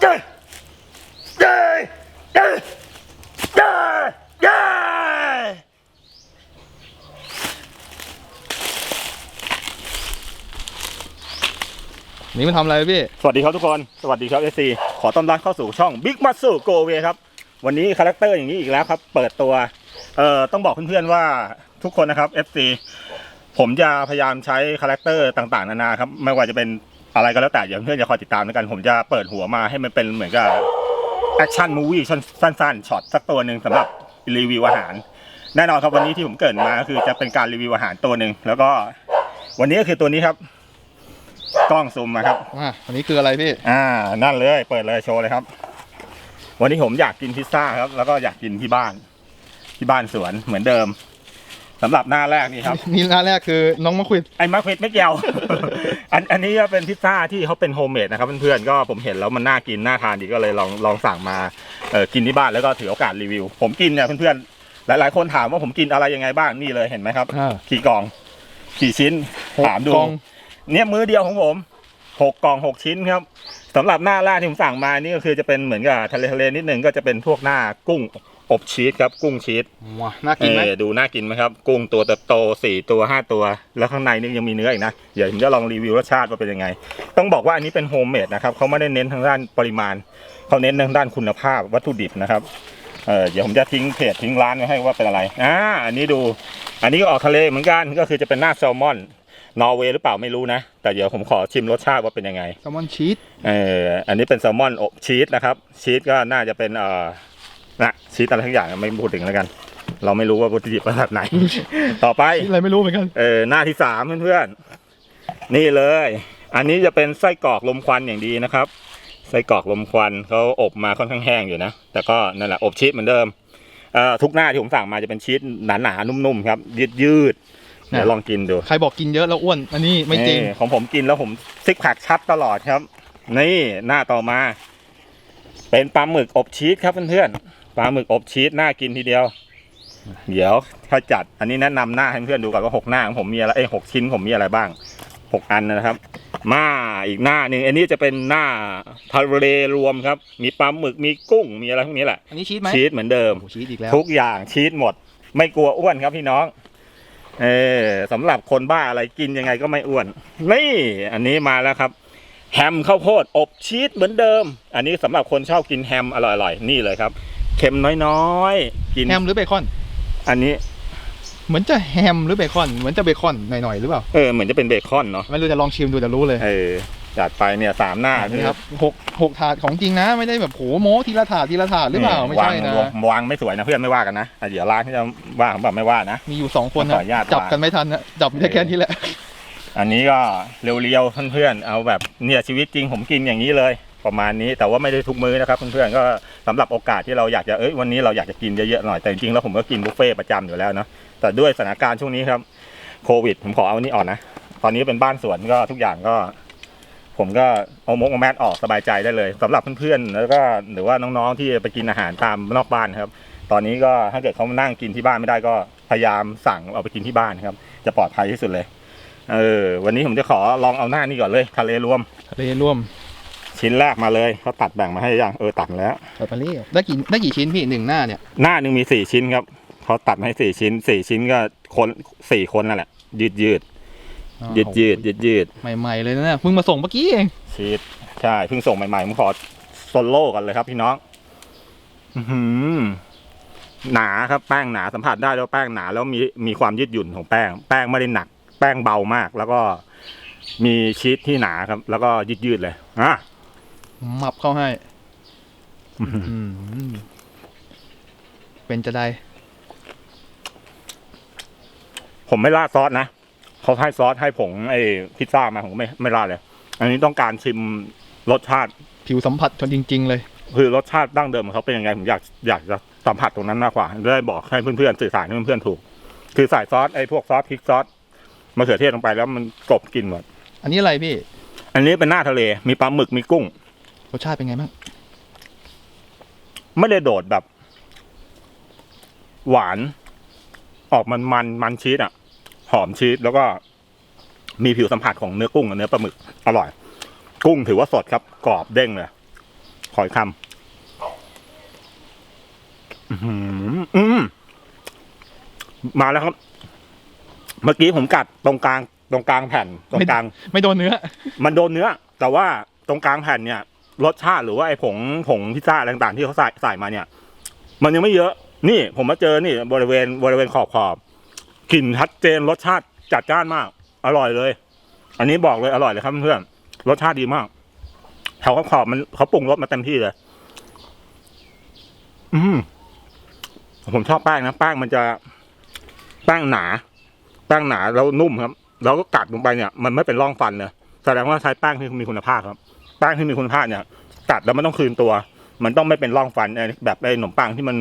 เย้เย้เย้เย้เย้นี่มันทำอะไรพี่ สวัสดีครับทุกคน สวัสดีครับเอซีขอต้อนรับเข้าสู่ช่อง Big m u s c l e Go Away ครับ วันนี้คาแรคเตอร์อย่างนี้อีกแล้วครับ เปิดตัว เอ่อ ต้องบอกเพื่อนๆว่าทุกคนนะครับ FC ผมจะพยายามใช้คาแรคเตอร์ต่างๆ นานาครับ ไม่ว่าจะเป็น อะไรก็แล้วแต่อย่างเพื่อนจะคอยติดตามแล้วกัน ผมจะเปิดหัวมาให้มันเป็นเหมือนกับแอคชั่นมูวี่สั้นๆช็อตสักตัวหนึ่งสำหรับรีวิวอาหาร แน่นอนครับวันนี้ที่ผมเกริดมาก็คือจะเป็นการรีวิวอาหารตัวหนึ่งแล้วก็วันนี้ก็คือตัวนี้ครับ กล้องซูมมาครับอะอันนี้คืออะไรพี่ อ่า นั่นเลย เปิดเลยโชว์เลยครับ วันนี้ผมอยากกินพิซซ่าครับ แล้วก็อยากกินที่บ้าน ที่บ้านสวนเหมือนเดิม สำหรับหน้าแรกนี่ครับ นี่ร้านแรกคือน้องมะควิด ไอ้มะเขือไม่เกี่ยว อันอันนี้ก็เป็นพิซซ่าที่เขาเป็นโฮมเมดนะครับเพื่อนๆ ก็ผมเห็นแล้วมันน่ากินน่าทานดีก็เลยลองลองสั่งมาเออกินที่บ้านแล้วก็ถือโอกาสรีวิว ผมกินเนี่ยเพื่อนๆ หลายๆ คนถามว่าผมกินอะไรยังไงบ้างนี่เลยเห็นไหมครับอ่า กี่กล่องกี่ชิ้นถามดูกล่องเนี่ยมื้อเดียวของผมหกกล่องหกชิ้นครับสำหรับหน้าแรกที่ผมสั่งมานี่ก็คือจะเป็นเหมือนกับทะเลทะเลนิดนึงก็จะเป็นพวกหน้ากุ้ง อบชีสครับกุ้งชีสว้าน่ากินไหมเออดูน่ากินไหมครับ กุ้งตัวโตๆสี่ตัวห้าตัว แล้วข้างในนี่ยังมีเนื้ออีกนะเดี๋ยวผมจะลองรีวิวรสชาติว่าเป็นยังไง ต้องบอกว่าอันนี้เป็นโฮมเมดนะครับเขาไม่ได้เน้นทางด้านปริมาณเขาเน้นทางด้านคุณภาพวัตถุดิบนะครับเออเดี๋ยวผมจะทิ้งเพจทิ้งร้านไว้ให้ว่าเป็นอะไรอ่าอันนี้ดู อันนี้ก็ออกทะเลเหมือนกันก็คือจะเป็นหน้าแซลมอนนอร์เวย์หรือเปล่าไม่รู้นะ แต่เดี๋ยวผมขอชิมรสชาติว่าเป็นยังไงแซลมอนชีสเอออันนี้เป็นแซลมอนอบชีสนะครับชีสก็น่าจะเป็นเอ่อ นะชีสอะไรทั้งอย่างไม่พูดถึงแล้วกัน เราไม่รู้ว่าวัตถุดิบแบบไหน ต่อไปนี่อะไรไม่รู้เหมือนกันเออหน้าที่สามเพื่อนๆนี่เลย อันนี้จะเป็นไส้กรอกลมควันอย่างดีนะครับไส้กรอกลมควันเขาอบมาค่อนข้างแห้งอยู่นะแต่ก็นั่นแหละอบชีสเหมือนเดิมเอ่อทุกหน้าที่ผมสั่งมาจะเป็นชีสหนาๆนุ่มๆครับยืดยืดๆเดี๋ยวลองกินดูใครบอกกินเยอะแล้วอ้วน อันนี้ไม่จริงนี่ของผมกินแล้วผมซิกแพคชัดตลอดครับ นี่หน้าต่อมา เป็นปลาหมึกอบชีสครับเพื่อนๆ ปลาหมึกอบชีสน่ากินทีเดียว เดี๋ยวถ้าจัดอันนี้แนะนำหน้าให้เพื่อนดูก่อนว่าหกหน้าของผมมีอะไรเอ้ยหกชิ้นผมมีอะไรบ้างหกอันนะครับ มาอีกหน้าหนึ่งอันนี้จะเป็นหน้าทะเลรวมครับ มีปลาหมึกมีกุ้งมีอะไรพวกนี้แหละอันนี้ชีสไหมชีสเหมือนเดิมโอ้โหชีสอีกแล้วทุกอย่างชีสหมด ไม่กลัวอ้วนครับพี่น้องเออสำหรับคนบ้าอะไรกินยังไงก็ไม่อ้วน นี่ อันนี้มาแล้วครับ แฮมข้าวโพดอบชีสเหมือนเดิม อันนี้สำหรับคนชอบกินแฮมอร่อยๆนี่เลยครับ เค็มน้อยๆ กิน แฮมหรือเบคอน อันนี้ เหมือนจะแฮมหรือเบคอน เหมือนจะเบคอนหน่อยๆหรือเปล่า เออ เหมือนจะเป็นเบคอนเนาะ ไม่รู้จะลองชิมดูจะรู้เลย เออ จัดไปเนี่ยสามหน้านี่ครับหกหกถาดของจริงนะ ไม่ได้แบบโหโม้ทีละถาดทีละถาดหรือเปล่า ไม่ใช่นะ วางวางไม่สวยนะเพื่อนไม่ว่ากันนะอะเดี๋ยวร้านที่จะว่าผมแบบไม่ว่านะ มีอยู่สองคนขนะออนุญาตจับกันไม่ทันนะ จับได้แค่นี้แหละ อันนี้ก็เรียวๆเพื่อนๆ เอาแบบเนี่ยชีวิตจริงผมกินอย่างนี้เลย ประมาณนี้แต่ว่าไม่ได้ทุกมื้อนะครับเพื่อนๆก็สำหรับโอกาสที่เราอยากจะเอ้ยวันนี้เราอยากจะกินเยอะๆหน่อยแต่จริงๆแล้วผมก็กินบุฟเฟ่ประจำอยู่แล้วเนาะแต่ด้วยสถานการณ์ช่วงนี้ครับโควิด ผมขอเอาอันนี้ออกนะตอนนี้เป็นบ้านสวนก็ทุกอย่างก็ ผมก็เอามกเอาแมสออกสบายใจได้เลยสำหรับเพื่อนๆแล้วก็หรือว่าน้องๆที่ไปกินอาหารตามนอกบ้านครับ ตอนนี้ก็ถ้าเกิดเขานั่งกินที่บ้านไม่ได้ก็พยายามสั่งเอาไปกินที่บ้านครับ จะปลอดภัยที่สุดเลยเออวันนี้ผมจะขอลองเอาหน้านี่ก่อนเลย ทะเลรวม ทะเลรวม ชิ้นแรกมาเลยเขาตัดแบ่งมาให้ยังเออตัดมาแล้วเปิดมาเรียวได้กี่ได้กี่ชิ้นพี่หนึ่งหน้าเนี่ยหน้าหนึ่งมีสี่ชิ้นครับเขาตัดมาให้สี่ชิ้นสี่ชิ้นก็คนสี่คนนั่นแหละ ยืดยืดยืดยืดยืดยืดใหม่ๆเลยนะเนี่ยเพิ่งมาส่งเมื่อกี้เองชีสใช่เพิ่งส่งใหม่ๆผมขอโซโล่กันเลยครับพี่น้องอื้อหือหนาครับแป้งหนาสัมผัสได้แล้วาแป้งหนาแล้วมีมีความยืดหยุ่นของแป้ง แป้งไม่ได้หนัก แป้งเบามาก แล้วก็มีชีสที่หนาครับ แล้วก็ยืดยืดๆเลยอะห มับเข้าให้อื้อหืออืมเป็นจะได้ ผมไม่ราดซอสนะเขาให้ซอสให้ผงไอ้พิซซ่ามาผมไม่ไม่ราดเลย อันนี้ต้องการชิมรสชาติ ผิวสัมผัสจนจริง ๆ เลย คือรสชาติดั้งเดิมของเขาเป็นยังไงผมอยากอยากจะสัมผัสตรงนั้นมากกว่าจะได้บอกให้เพื่อนๆสื่อสารให้เพื่อนๆถูก คือใส่ซอสไอ้พวกซอสพริกซอสมะเขือเทศลงไปแล้วมันกลบกลินหมด อันนี้อะไรพี่ อันนี้เป็นหน้าทะเล มีปลาหมึก มีกุ้ง รสชาติเป็นไงบ้างไม่ได้โดดแบบ หวาน ออกมันมันมันชีสอะ หอมชีสแล้วก็ มีผิวสัมผัสของเนื้อกุ้งกับเนื้อปลาหมึก อร่อย กุ้งถือว่าสดครับ กรอบเด้งเลยขขอยคำอื้อหืออืมมาแล้วครับ เมื่อกี้ผมกัดตรงกลาง ตรงกลางแผ่น ตรงกลาง ไม่โดนเนื้อ มันโดนเนื้อ แต่ว่าตรงกลางแผ่นเนี่ย รสชาติหรือว่าไอ้ผงผงพิซซ่าอะไรต่างๆ ที่เขาใส่ใส่มาเนี่ย มันยังไม่เยอะ นี่ผมมาเจอนี่บริเวณบริเวณขอบขอบกลิ่นชัดเจนรสชาติจัดจ้านมาก อร่อยเลย อันนี้บอกเลยอร่อยเลยครับเพื่อนรสชาติดีมากแถวขอบๆมันเขาปรุงรสมาเต็มที่เลย อืมผมชอบแป้งนะแป้งมันจะแป้งหนาแป้งหนาแล้วนุ่มครับ แล้วก็กัดลงไปเนี่ย มันไม่เป็นร่องฟันเลยแสดงว่าใช้แป้งที่มีคุณภาพครับ แป้งที่มีคุณภาพเนี่ยกัดแล้วมันต้องคืนตัว มันต้องไม่เป็นร่องฟันไอ้แบบไอ้ขนมปังที่มัน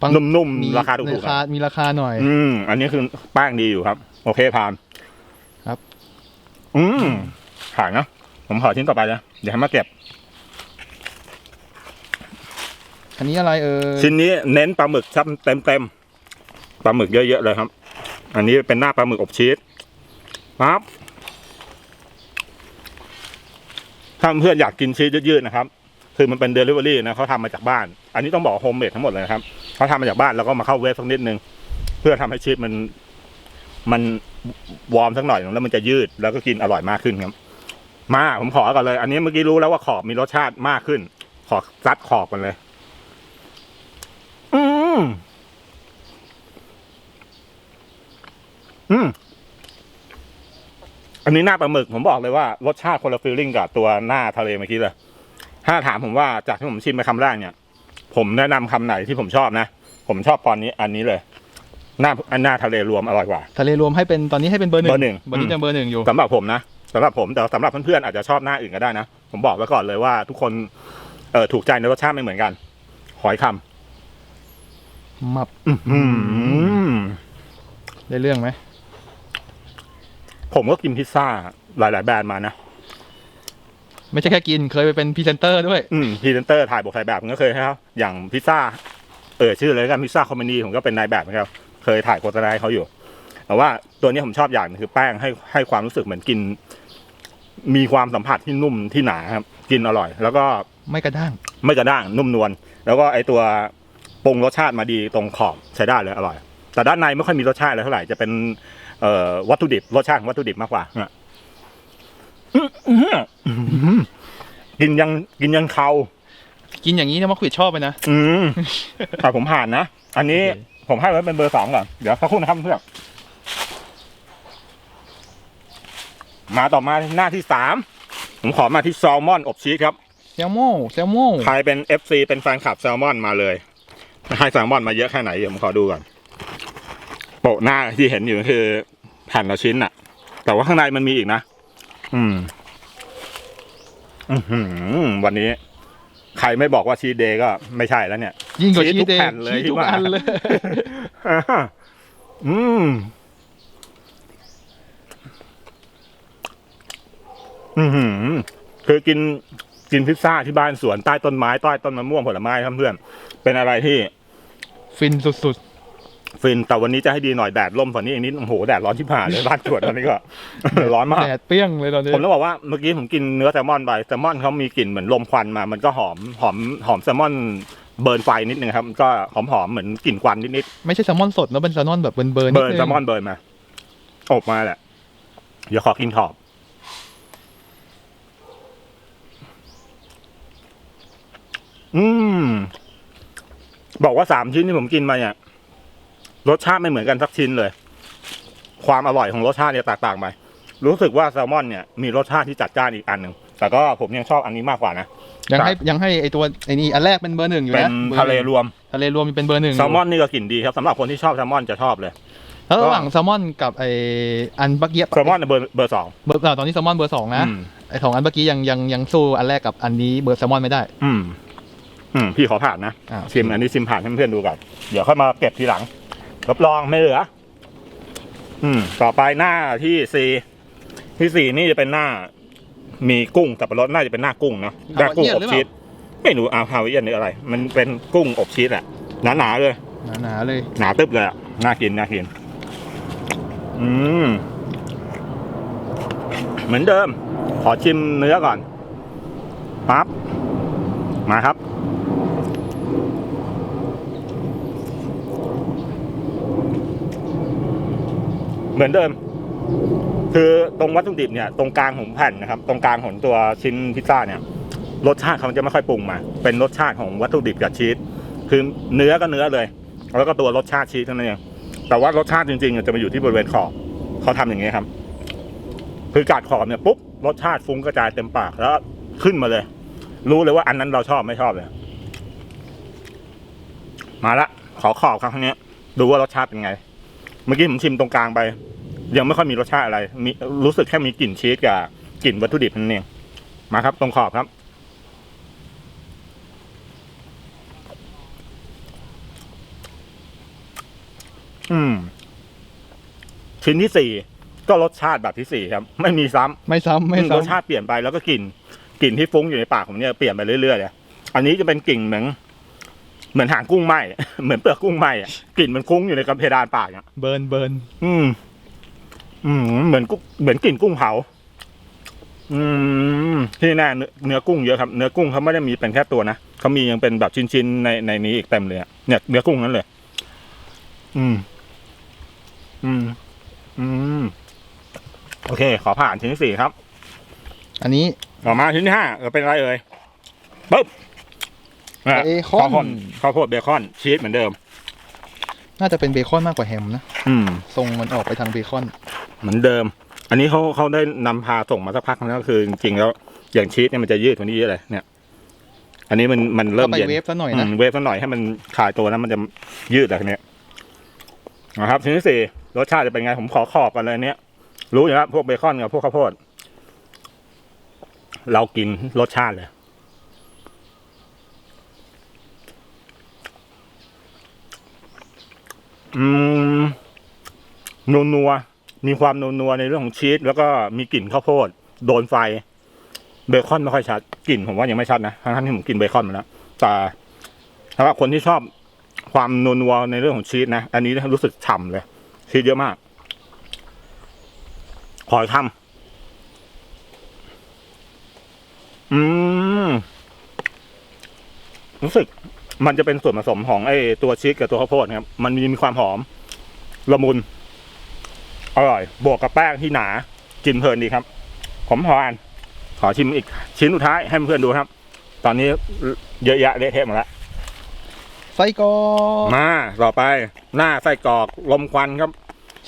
ปังนุ่มมีๆราคาถูกๆราคาอะมีราคาหน่อย อืมอันนี้คือแป้งดีอยู่ครับ โอเคผ่านครับ อืมผ่านนะผมขอชิ้นต่อไปนะเดี๋ยวให้มาเก็บอันนี้อะไรเออชิ้นนี้เน้นปลาหมึกชับเต็มเต็มๆปลาหมึกเยอะๆเลยครับ อันนี้เป็นหน้าปลาหมึกอบชีสครับ ถ้าเพื่อนอยากกินชีสยืดๆนะครับ คือมันเป็นเดลิเวอรี่นะเขาทำมาจากบ้าน อันนี้ต้องบอกโฮมเมดทั้งหมดเลยนะครับเขาทำมาจากบ้านแล้วก็มาเข้าเวฟสักนิดนึง เพื่อทำให้ชีสมัน มันวอร์มสักหน่อยแล้วมันจะยืดแล้วก็กินอร่อยมากขึ้นครับ มาผมขอก่อนเลย อันนี้เมื่อกี้รู้แล้วว่าขอบมีรสชาติมากขึ้น ขอซัดขอบกันเลย อืมอืม อันนี้หน้าปลาหมึกผมบอกเลยว่ารสชาติคนละฟีลลิ่งกับตัวหน้าทะเลเมื่อกี้เลย ถ้าถามผมว่าจากที่ผมชิมไปคำแรกเนี่ย ผมแนะนำคำไหนที่ผมชอบนะ ผมชอบตอนนี้อันนี้เลย หน้าอันหน้าทะเลรวมอร่อยกว่า ทะเลรวมให้เป็นตอนนี้ให้เป็นเบอร์หนึ่งเบอร์หนึ่งเบอร์นี้อืมยังเบอร์หนึ่งอยู่สำหรับผมนะสำหรับผมแต่สำหรับเพื่อนๆอาจจะชอบหน้าอื่นก็ได้นะ ผมบอกไว้ก่อนเลยว่าทุกคนเออถูกใจในรสชาติไม่เหมือนกัน หอยคำมับอื้อหือได้เรื่องไหม ผมก็กินพิซซ่าหลาย ๆ แบรนด์มานะ ไม่ใช่แค่กินเคยไปเป็นพรีเซนเตอร์ด้วย อืมพรีเซนเตอร์ถ่ายบทถ่ายแบบผมก็เคยครับ อย่างพิซซ่า เออชื่อเลยแล้วกันพิซซ่าคอมมานีผมก็เป็นนายแบบนะครับ เคยถ่ายโฆษณาให้เขาอยู่ แต่ว่าตัวนี้ผมชอบอย่างหนึงคือแป้งให้ให้ความรู้สึกเหมือนกิน มีความสัมผัสที่นุ่มที่หนาครับ กินอร่อย แล้วก็ ไม่กระด้าง ไม่กระด้างนุ่มนวลแล้วก็ไอตัวปรุงรสชาติมาดีตรงขอบใช้ได้เลยอร่อย แต่ด้านในไม่ค่อยมีรสชาติอะไรเท่าไหร่จะเป็น เอ่อวัตถุดิบรสชาติของวัตถุดิบมากกว่าอะอื้ออื้ออื้อกินยังกินยังเขากินอย่างนี้นะมะขวิดชอบไปนะอืมแต่ผมผ่านนะ อันนี้โอเคผมให้ไว้เป็นเบอร์สองก่อน เดี๋ยวสักครู่นะครับเพื่อนมาต่อมาหน้าที่สามผมขอมาที่แซลมอนอบชีสครับแซลมอนแซลมอนใครเป็น FC เป็นแฟนคลับแซลมอนมาเลยให้แซลมอนมาเยอะแค่ไหนเดี๋ยวผมขอดูก่อน โปะหน้าที่เห็นอยู่คือ แผ่นละชิ้นอะแต่ว่าข้างในมันมีอีกนะ อืม อือหือวันนี้ ใครไม่บอกว่าชีสเดย์ก็ไม่ใช่แล้วเนี่ยยิ่งกว่าชีชีสสทุกเดย์แผ่นเลยชีสทุกที่ว่าอันเลย อ่าอืม อือหือคือกินกินพิซซ่าที่บ้านสวนใต้ต้นไม้ใต้ต้นมะม่วงผลไม้ครับเพื่อน เป็นอะไรที่ ฟินสุด ฟินแต่วันนี้จะให้ดีหน่อยแดดร่มฝันนี้อีกนิดโอ้โหแดดร้อนที่ผ่านเลยบ้านสวนตอนนี้ก็ ร้อนๆมาก แดดเปรี้ยงเลยตอนนี้ผมต้องบอกว่าเมื่อกี้ผมกินเนื้อแซลมอนไปแซลมอนเขามีกลิ่นเหมือนลมควันมา มันก็หอมหอมหอมแซลมอนเบิร์นไฟนิดนึงครับก็หอมหอมๆเหมือนกลิ่นควันนิดไม่ใช่แซลมอนสดนะเป็นแซลมอนแบบเบิร์นเบิร์นๆเบิร์นแซลมอนเบิร์นมาอบมาแหละเดี๋ยวขอกินขอบอืมบอกว่าสามชิ้นที่ผมกินมาเนี่ย รสชาติไม่เหมือนกันสักชิ้นเลย ความอร่อยของรสชาติเนี่ยแตกต่างไปรู้สึกว่าแซลมอนเนี่ยมีรสชาติที่จัดจ้านอีกอันหนึ่งแต่ก็ผมยังชอบอันนี้มากกว่านะยังให้ยังให้ไอตัวไอนี่อันแรกเป็นเบอร์หนึ่งอยู่เป็นนะบอทะเลหนึ่งรวมทะเลรวมเป็นเบอร์หนึ่งแซลมอนนี่ก็กลิ่นดีครับสำหรับคนที่ชอบแซลมอนจะชอบเลยแล้วระหว่างแซลมอนกับไออันเมื่อกี้แซลมอนเบอร์เบอร์สองเบอร์ตอนนี้แซลมอนเบอร์สองนะอืมไอสองอันเมื่อกี้ยังยังยังสู้อันแรกกับอันนี้เบอร์แซลมอนไม่ได้ อืมอืมพี่ขอผ่านนะอ่าชิมอันนี้ชิมผ่านให้เพื่อนๆดูก่อนเดี๋ยวค่อยมาเก็บทีหลัง รับรองไม่เหลือ อืม ต่อไปหน้าที่สี่ที่สี่นี่จะเป็นหน้า มีกุ้งกับปลาสน่าจะเป็นหน้ากุ้งเนาะหน้ากุ้งอบชีสไม่รู้อาฮาวายเอียนหรืออะไร มันเป็นกุ้งอบชีสแหละหนาๆเลยหนาๆเลย หนาตึบเลยอะน่ากินน่ากิน อืม เหมือนเดิม ขอชิมเนื้อก่อนปั๊บมาครับ เหมือนเดิม คือตรงวัตถุดิบเนี่ยตรงกลางของแผ่นนะครับ ตรงกลางของตัวชิ้นพิซซ่าเนี่ย รสชาติเขาจะไม่ค่อยปรุงมา เป็นรสชาติของวัตถุดิบกับชีสคือเนื้อก็เนื้อเลย แล้วก็ตัวรสชาติชีสเท่านั้นเองแต่ว่ารสชาติจริงๆจะมาอยู่ที่บริเวณขอบเขาทำอย่างนี้ครับ คือกัดขอบเนี่ยปุ๊บรสชาติฟุ้งกระจายเต็มปากแล้วขึ้นมาเลย รู้เลยว่าอันนั้นเราชอบไม่ชอบเลย มาละขอขอบครั้งนี้ดูว่ารสชาติเป็นไง เมื่อกี้ผมชิมตรงกลางไป ยังไม่ค่อยมีรสชาติอะไร มีรู้สึกแค่มีกลิ่นชีสกับกลิ่นวัตถุดิบนั่นเองมาครับ ตรงขอบครับ อืม ชิ้นที่สี่ก็รสชาติแบบที่สี่ครับ ไม่มีซ้ำไม่ซ้ำไม่อืมรสซ้ำชาติเปลี่ยนไปแล้วก็กลิ่นกลิ่นที่ฟุ้งอยู่ในปากผมเนี่ยเปลี่ยนไปเรื่อยๆเลยอันนี้จะเป็นกลิ่นเหมือน เหมือนหางกุ้งไหม เหมือนเปลือกกุ้งไหมอะกลิ่นมันคุ้งอยู่ในกำเพดานปากอะ เบิร์นเบิร์นอืม อืม เหมือนกุ้งเหมือนกลิ่นกุ้งเผา อืม ที่แน่เนื้อเนื้อกุ้งเยอะครับ เนื้อกุ้งเขาไม่ได้มีเป็นแค่ตัวนะเขามียังเป็นแบบชิ้นๆในในนี้อีกเต็มเลยอะเนี่ยเนื้อกุ้งนั้นเลย อืม อืม อืม โอเค ขอผ่านชิ้นที่สี่ครับ อันนี้ต่อมาชิ้นที่ห้าเออเป็นอะไรเอ่ยปึ๊บะ เบคอนข้าวโพดข้าวโพดเบคอนชีสเหมือนเดิม น่าจะเป็นเบคอนมากกว่าแฮมนะอืมทรงมันออกไปทางเบคอน เหมือนเดิม อันนี้เขาเขาได้นำพาส่งมาสักพักแล้วก็คือจริงๆแล้วอย่างชีสเนี่ยมันจะยืดกว่านี้เยอะเลยเนี่ย อันนี้มันมันเริ่มก็ไปเย็นเวฟซะหน่อยอืนะมเวฟสักหน่อยให้มันขายตัวนั้นมันจะยืดแบบเนี้ยนะครับชิ้นที่สี่รสชาติจะเป็นไงผมขอขอบกันเลยอันเนี้ยรู้อยู่แล้วพวกเบคอนกับพวกข้าวโพดเรากินรสชาติเลย อืมนัวนัวมีความนัวนัวในเรื่องของชีสแล้วก็มีกลิ่นข้าวโพด โดนไฟ เบคอนไม่ค่อยชัดกลิ่นผมว่ายังไม่ชัดนะทั้งที่ผมกินเบคอนมาแล้วแต่สำหรับคนที่ชอบความนัวนัวในเรื่องของชีสนะอันนี้รู้สึกฉ่ำเลย ชีสเยอะมากขออีกคำอืมรู้สึก มันจะเป็นส่วนผสมของไอ้ตัวชีสกับตัวข้าวโพดครับ มันมีมีความหอมละมุน อร่อย บวกกับแป้งที่หนา กินเพลินดีครับ ผมพออ่านขอชิมอีกชิ้นสุดท้ายให้เพื่อนๆดูครับ ตอนนี้เยอะแยะเละเทะหมดแล้วไส้กรอกมาต่อไป หน้าไส้กรอกลมควันครับ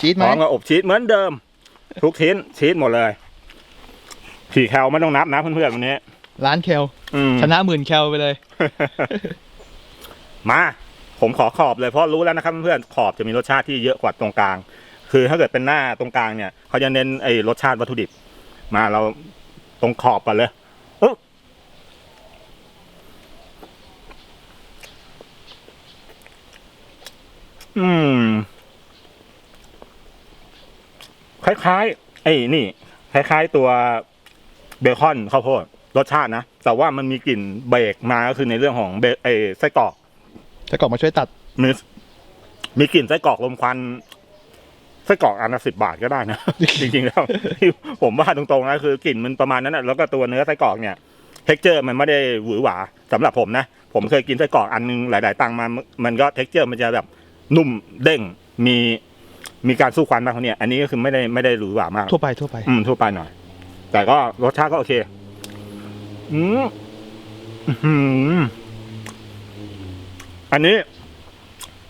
ชีสพไหมร้อมกับอบชีสเหมือนเดิม ทุกชิ้นชีสหมดเลยขี่แคลไม่ต้องนับนะเพื่อนๆวันนี้ ร้านแคลอืม ชนะหมื่นแคลไปเลย มาผมขอขอบเลยเพราะรู้แล้วนะครับเพื่อนขอบจะมีรสชาติที่เยอะกว่าตรงกลาง คือถ้าเกิดเป็นหน้าตรงกลางเนี่ยเขาจะเน้นไอ้รสชาติวัตถุดิบ มาเราตรงขอบกันเลยอืม คล้ายๆไอ้นี่ คล้าย ๆ ตัวเบคอนข้าวโพดรสชาตินะ แต่ว่ามันมีกลิ่นเบรกมาก็คือในเรื่องของเบไอ้ไส้กรอก ไส้กรอกมาช่วยตัด มีมีกลิ่นไส้กรอกลมควันไส้กรอกอันละสิบบาทก็ได้นะ จริงๆแล้วผมว่าตรงๆนะคือกลิ่นมันประมาณนั้นนะแล้วก็ตัวเนื้อไส้กรอกเนี่ยเท็กเจอร์มันไม่ได้หวือหวาสำหรับผมนะ ผมเคยกินไส้กรอกอันนึงหลาย ๆ ตังค์มา มันก็เท็กเจอร์มันจะแบบนุ่มเด้งมีมีการสู้ควันมากเขาเนี่ยอันนี้ก็คือไม่ได้ไม่ได้หวือหวามาก ทั่วไปทั่วไป อืมทั่วไปหน่อย แต่ก็รสชาติก็โอเค อืม อื้อหืออันนี้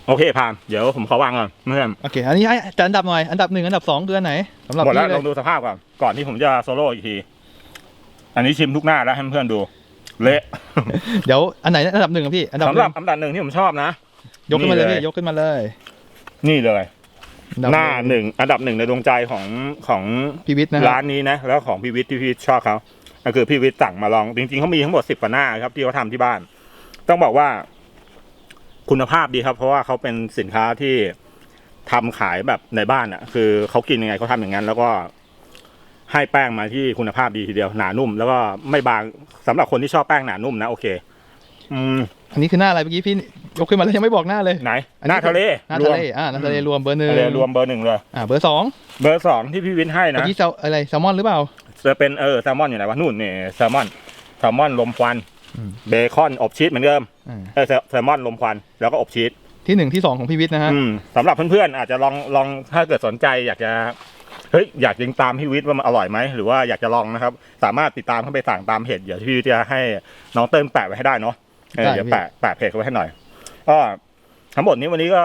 โอเคผ่าน เดี๋ยวผมขอวางก่อนเพื่อนโอเค อันนี้ให้จัดอันดับหน่อย อันดับหนึ่งอันดับสองคืออันไหนสำหรับหมดแล้วพี่เลลอยงดูสภาพก่อน ก่อนที่ผมจะโซโล่อีกที อันนี้ชิมทุกหน้าแล้วให้เพื่อนๆดู เละเดี๋ยวอันไหนอันดับหนึ่งอะพี่ อันดับสำหรับอันดับหนึ่งที่ผมชอบนะ ยกขึ้นมาเลยนี่เลย พี่ยกขึ้นมาเลยนี่เลย อัดับหน้าหนึ่งอันดับหนึ่งในดวงใจของของพี่วิทย์นะคร้ารับนนี้นะ แล้วของพี่วิทย์ที่พี่วิทย์ชอบเขาก็คือพี่วิทย์สั่งมาลอง จริงๆเขามีทั้งหมดสิบกว่าหน้าครับที่เขาทำที่บ้าน ต้องบอกว่า คุณภาพดีครับ เพราะว่าเขาเป็นสินค้าที่ทำขายแบบในบ้านอะ คือเขากินยังไงเขาทำอย่างนั้น แล้วก็ให้แป้งมาที่คุณภาพดีทีเดียวหนานุ่ม แล้วก็ไม่บางสำหรับคนที่ชอบแป้งหนานุ่มนะโอเค อืมอันนี้คือหน้าอะไรเมื่อกี้พี่ยกขึ้นมาแล้วยังไม่บอกหน้าเลยไหนอันหนี้น้าทะเลหน้ารวทะมเลอ่าหน้าทะเลรวมเบอร์หนึ่งทะเลรวมเบอร์หนึ่งเลยอ่าเบอร์สองเบอร์สองที่พี่วิทย์ให้เมื่อนะกี้แซลอะไรแซลมอนหรือเปล่าจะเป็นเออแซลมอนอยู่ไหนวะนู่นนี่แซลมอนแซลมอนลมควันอืม เบคอนอบชีสเหมือนเดิมอ่าเออแซแซลมอนลมควันแล้วก็อบชีสที่หนึ่งที่สองของพี่วิทย์นะฮะอืมสำหรับเพื่อนๆอาจจะลองลองถ้าเกิดสนใจอยากจะเฮ้ยอยากยิงตามพี่วิทย์ว่ามันอร่อยไหมหรือว่าอยากจะลองนะครับ สามารถติดตามเข้าไปสั่งตามเพจเดี๋ยวพี่วิทย์จะให้น้องเติ้ลแปะไว้ให้ได้เนาะเออได้เดี๋ยวพี่แปะแปะเพจเขาไว้ให้หน่อยก็ทั้งหมดนี้วันนี้ก็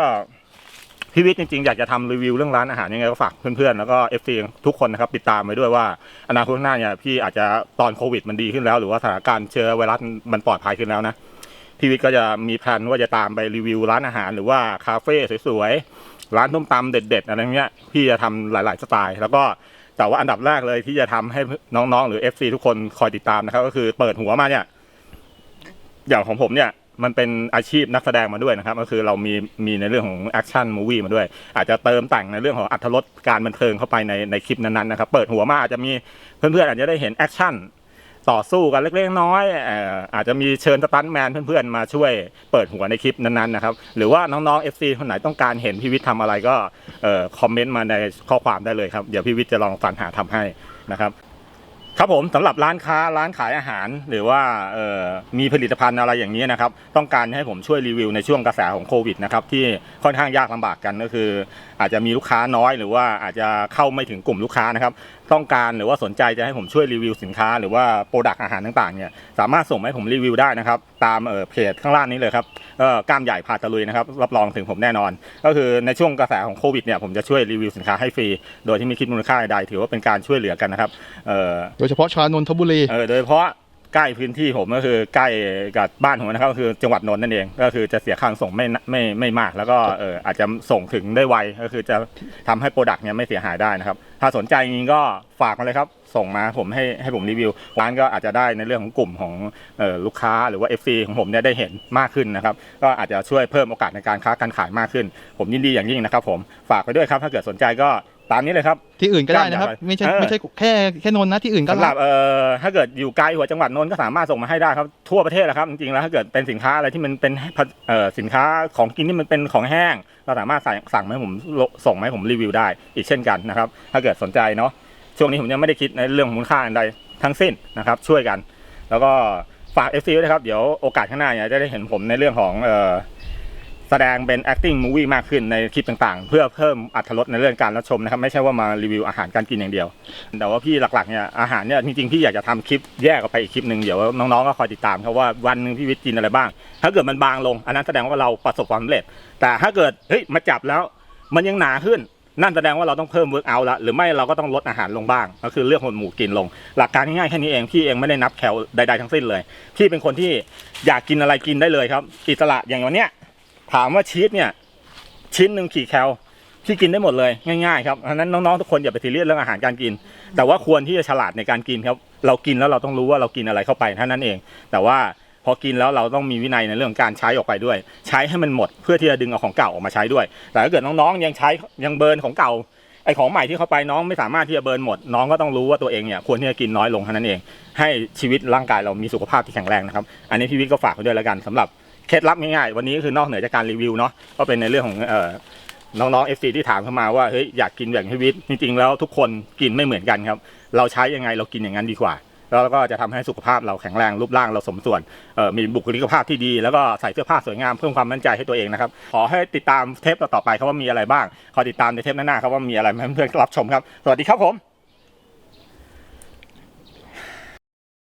พี่วิทย์จริงๆ อยากจะทำรีวิวเรื่องร้านอาหารยังไงก็ฝากเพื่อนๆ แล้วก็เอฟซีทุกคนนะครับติดตามไว้ด้วยว่าอนาคตข้างหน้าเนี่ยพี่อาจจะตอนโควิดมันดีขึ้นแล้ว หรือว่าสถานการณ์เชื้อไวรัสมันปลอดภัยขึ้นแล้วนะพี่วิทย์ก็จะมีแผนว่าจะตามไปรีวิวร้านอาหารหรือว่าคาเฟ่สวยๆร้านต้มตำเด็ดๆอะไรเงี้ยพี่จะทำหลายๆสไตล์ แล้วก็แต่ว่าอันดับแรกเลยที่จะทำให้น้องๆ หรือ FC ทุกคนคอยติดตามนะครับ ก็คือเปิดหัวมาเนี่ย อย่างของผมเนี่ย มันเป็นอาชีพนักแสดงมาด้วยนะครับ ก็คือเรามีมีในเรื่องของแอคชั่นมูวี่มาด้วย อาจจะเติมแต่งในเรื่องของอัธรสการบันเทิงเข้าไปในในคลิปนั้นๆนะครับ เปิดหัวมาอาจจะมีเพื่อนๆอาจจะได้เห็นแอคชั่นต่อสู้กันเล็กๆน้อยๆอาจจะมีเชิญสตันแมนเพื่อนๆมาช่วยเปิดหัวในคลิปนั้นๆนะครับ หรือว่าน้องๆ FC คนไหนต้องการเห็นพี่วิทย์ทำอะไรก็คอมเมนต์มาในข้อความได้เลยครับ เดี๋ยวพี่วิทย์จะลองสรรหาทำให้นะครับ ครับผมสำหรับร้านค้าร้านขายอาหาร หรือว่ามีผลิตภัณฑ์อะไรอย่างนี้นะครับ ต้องการให้ผมช่วยรีวิวในช่วงกระแสของโควิดนะครับที่ค่อนข้างยากลำบากกันก็คือ อาจจะมีลูกค้าน้อย หรือว่าอาจจะเข้าไม่ถึงกลุ่มลูกค้านะครับต้องการหรือว่าสนใจจะให้ผมช่วยรีวิวสินค้า หรือว่าโปรดักต์อาหารต่างๆเนี่ยสามารถส่งมาให้ผมรีวิวได้นะครับ ตามเอ่อเพจข้างล่างนี้เลยครับก็กล้ามใหญ่พาตะลุยนะครับรับรองถึงผมแน่นอน ก็คือในช่วงกระแสของโควิดเนี่ยผมจะช่วยรีวิวสินค้าให้ฟรี โดยที่ไม่คิดมูลค่าใดๆถือว่าเป็นการช่วยเหลือกันนะครับเอ่อโดยเฉพาะชาวนนทบุรี เออโดยเฉพาะ ใกล้พื้นที่ผมก็คือใกล้กับบ้านผมนะครับก็คือจังหวัดนนท์นั่นเอง ก็คือจะเสียค่าส่งไม่ไม่ไม่มาก แล้วก็เอออาจจะส่งถึงได้ไวก็คือจะทำให้โปรดักต์เนี่ยไม่เสียหายได้นะครับ ถ้าสนใจจริงก็ฝากมาเลยครับ ส่งมาผมให้ให้ผมรีวิวร้านก็อาจจะได้ในเรื่องของกลุ่มของเออลูกค้าหรือว่า FC ของผมเนี่ยได้เห็นมากขึ้นนะครับ ก็อาจจะช่วยเพิ่มโอกาสในการค้าการขายมากขึ้น ผมยินดีอย่างยิ่งนะครับ ผมฝากไปด้วยครับ ถ้าเกิดสนใจก็ ตามนี้เลยครับ ที่อื่นก็ได้นะครับกล้ามใหญ่ไม่ใช่เออไม่ใช่แค่แค่นนท์นะที่อื่นก็สำหรัรับบเอ่อถ้าเกิดอยู่ไกลหัวจังหวัดนนท์ก็สามารถส่งมาให้ได้ครับทั่วประเทศแหละครับจริงๆแล้วถ้าเกิดเป็นสินค้าอะไรที่มันเป็นเอ่อสินค้าของกินที่มันเป็นของแห้ง เราสามารถสั่งสั่งมาให้ผมส่งมาให้ผมรีวิวได้ อีกเช่นกันนะครับ ถ้าเกิดสนใจเนาะช่วงนี้ผมยังไม่ได้คิดในเรื่องของมูลค่าใดทั้งสิ้นนะครับ ช่วยกัน แล้วก็ฝาก FC ด้วยครับเดี๋ยวโอกาสข้างหน้าเนี่ยจะได้เห็นผมในเรื่องของเอ่อ แสดงเป็น acting movie มากขึ้นในคลิปต่างๆ เพื่อเพิ่มอรรถรสในเรื่องการรับชมนะครับ ไม่ใช่ว่ามารีวิวอาหารการกินอย่างเดียว แต่ว่าพี่หลักๆเนี่ยอาหารเนี่ยจริงๆ พี่อยากจะทำคลิปแยกออกไปอีกคลิปหนึ่งเดี๋ยวน้องๆก็คอยติดตามครับว่าวันหนึงพี่วิทย์กินอะไรบ้าง ถ้าเกิดมันบางลง อันนั้นแสดงว่าเราประสบความสำเร็จ แต่ถ้าเกิดเฮ้ยมาจับแล้วมันยังหนาขึ้นนั่นแสดงว่าเราต้องเพิ่มเวิร์กเอาละหรือไม่เราก็ต้องลดอาหารลงบ้าง ก็คือเรื่องของหมูกินลง หลักการง่ายๆแค่นี้เองพี่เองไม่ได้นับแคลใดๆทั้งสิ้นเลยพี่เป็นคนที่อยากกินอะไรกินได้เลยครับ อิสระอย่างวันเนี้ย ถามว่าชีสเนี่ย ชิ้นหนึ่งกี่แคลพี่กินได้หมดเลยง่ายๆครับเพราะนั้นน้องๆทุกคนอย่าไปซีเรียสเรื่องอาหารการกิน แต่ว่าควรที่จะฉลาดในการกินครับ เรากินแล้วเราต้องรู้ว่าเรากินอะไรเข้าไปเท่านั้นเอง แต่ว่าพอกินแล้วเราต้องมีวินัยในเรื่องการใช้ออกไปด้วย ใช้ให้มันหมดเพื่อที่จะดึงเอาของเก่าออกมาใช้ด้วย แต่ถ้าเกิดน้องๆยังใช้ยังเบิร์นของเก่าไอของใหม่ที่เข้าไปน้องไม่สามารถที่จะเบิร์นหมด น้องก็ต้องรู้ว่าตัวเองเนี่ยควรที่จะกินน้อยลงเท่านั้นเอง ให้ชีวิตร่างกายเรามีสุขภาพที่แข็งแรงนะครับ อันนี้พี่วิทย์ก็ฝากไว้ด้วยแล้วกันสำหรับ เคล็ดลับง่ายๆวันนี้ก็คือนอกเหนือจากการรีวิวเนาะก็เป็นในเรื่องของเอ่อน้องๆ FC ที่ถามเข้ามาว่าเฮ้ยอยากกินแบบพี่วิทย์จริงๆ แล้วทุกคนกินไม่เหมือนกันครับ เราใช้ยังไงเรากินอย่างนั้นดีกว่า แล้วก็จะทำให้สุขภาพเราแข็งแรงรูปร่างเราสมส่วนมีบุคลิกภาพที่ดี แล้วก็ใส่เสื้อผ้าสวยงามเพิ่มความมั่นใจให้ตัวเองนะครับ ขอให้ติดตามเทปต่อๆไปครับว่ามีอะไรบ้างขอติดตามในเทปหน้าๆครับว่ามีอะไรให้เพื่อนๆรับชมครับ สวัสดีครับผม